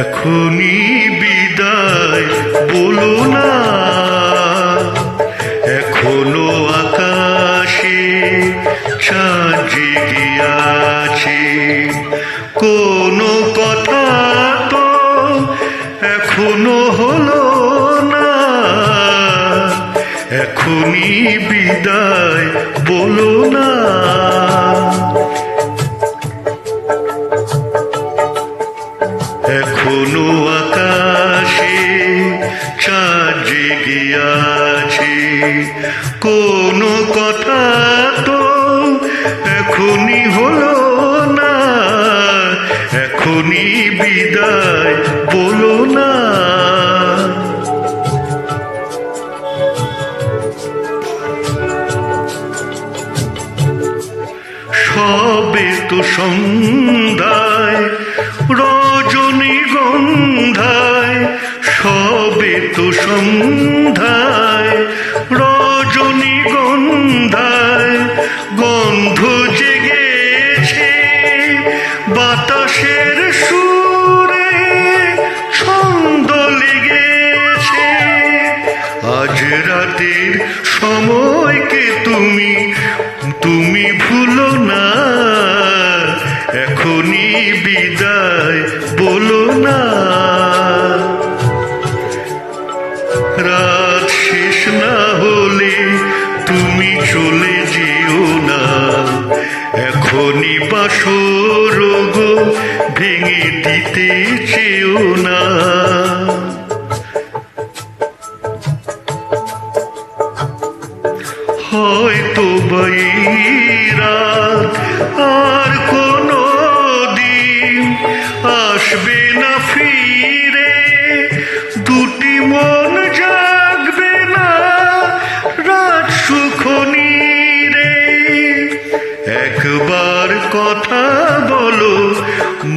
এখনই বিদায়, বলো না। এখনও আকাশে চাঁদ জেগে আছে। কোনো কথা তো এখনও হলো না। এখনই বিদায়, বলো না। আছে কোনো কথা তো এখনই হলো না এখনই বিদায় বলো না। সবে তো সন্ধ্যায় সন্ধ্যায় রজনী গন্ধায়, গন্ধ জেগেছে বাতাসের সুরে, ছন্দ লেগেছে। আজ রাতের সময়কে তুমি তুমি ভুলো না, এখনই বিদায় বলো না। চলে যেও না। এখনই বাসর গো ভেঙে দিতে চেও না। হয়তো বাইরা আর কোনো দিন আসবে না একবার কথা বলো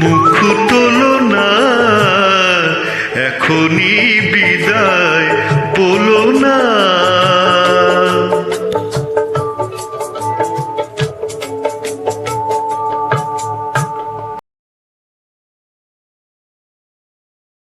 মুখ তোলো না এখনই বিদায়।